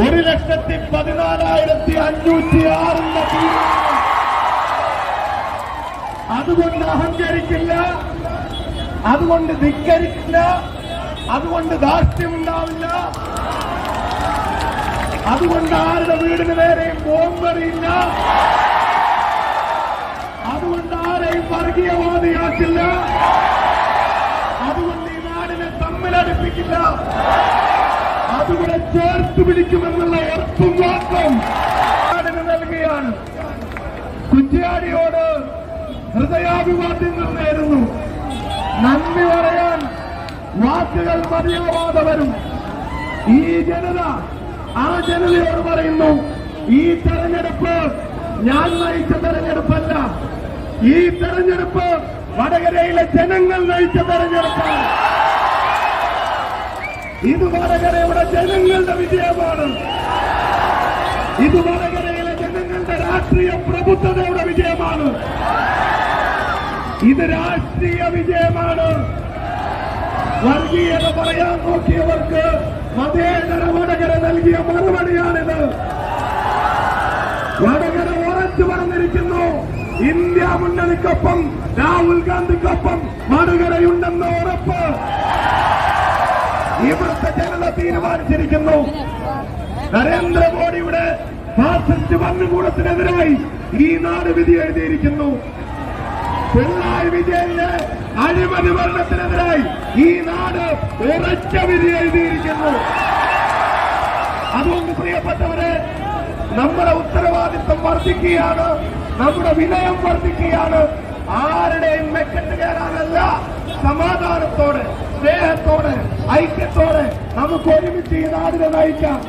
ഒരു ലക്ഷത്തി പതിനാലായിരത്തി അഞ്ഞൂറ്റി ആറിന്റെ തീരുമാനം അതുകൊണ്ട് അഹങ്കരിക്കില്ല. അതുകൊണ്ട് ധിക്കരിക്കില്ല. അതുകൊണ്ട് ധാർഷ്ട്യമുണ്ടാവില്ല. അതുകൊണ്ട് ആരുടെ വീടിന് നേരെയും ബോംബെറിയില്ല. അതുകൊണ്ട് ആരെയും വർഗീയവാദിയാക്കില്ല. അതുകൊണ്ട് ഈ നാടിനെ തമ്മിലടുപ്പിക്കില്ല. അതുകൂടെ ചേർത്ത് പിടിക്കുമെന്നുള്ള ഉറപ്പും മാത്രം നൽകുകയാണ് കുറ്റിയാടിയോട് ഹൃദയാഭിവാദ്യങ്ങൾ നേരുന്നു. നന്ദി പറയാൻ വാക്കുകൾ മതിയാവാതെ വരും. ഈ ജനത ആ ജനതയോട് പറയുന്നു ഈ തെരഞ്ഞെടുപ്പ് ഞാൻ നയിച്ച തെരഞ്ഞെടുപ്പല്ല. ഈ തെരഞ്ഞെടുപ്പ് വടകരയിലെ ജനങ്ങൾ നയിച്ച തെരഞ്ഞെടുപ്പാണ്. ഇത് വടകരയുടെ ജനങ്ങളുടെ വിജയമാണ്. ഇത് വടകരയിലെ ജനങ്ങളുടെ രാഷ്ട്രീയ പ്രബുദ്ധതയുടെ വിജയമാണ്. ഇത് രാഷ്ട്രീയ വിജയമാണ്. വർഗീയത പറയാൻ നോക്കിയവർക്ക് മതേതര വടകര നൽകിയ മറുപടിയാണിത്. വടകര ഉറച്ചു പറഞ്ഞിരിക്കുന്നു ഇന്ത്യ മുന്നണിക്കൊപ്പം രാഹുൽ ഗാന്ധിക്കൊപ്പം വടകരയുണ്ടെന്ന ഉറപ്പ്. ഇവിടുത്തെ ജനത തീരുമാനിച്ചിരിക്കുന്നു. നരേന്ദ്രമോദിയുടെ ഫാസിസ്റ്റ് ഭരണകൂടത്തിനെതിരായി ഈ നാട് വിധി എഴുതിയിരിക്കുന്നു. പിണറായി വിജയന്റെ അഴിമതി ഭരണത്തിനെതിരായി ഈ നാട് ഉറച്ച വിധി എഴുതിയിരിക്കുന്നു. അതുകൊണ്ട് പ്രിയപ്പെട്ടവരെ നമ്മുടെ ഉത്തരവാദിത്വം വർദ്ധിക്കുകയാണ് നമ്മുടെ വിനയം വർദ്ധിക്കുകയാണ്. ആരുടെയും മെക്കെട്ട് കയറാനല്ല സമാധാനത്തോടെ സ്നേഹത്തോടെ ഐക്യത്തോടെ നമുക്ക് ഒരുമിച്ച് ഈ നാടിനെ നയിക്കാം.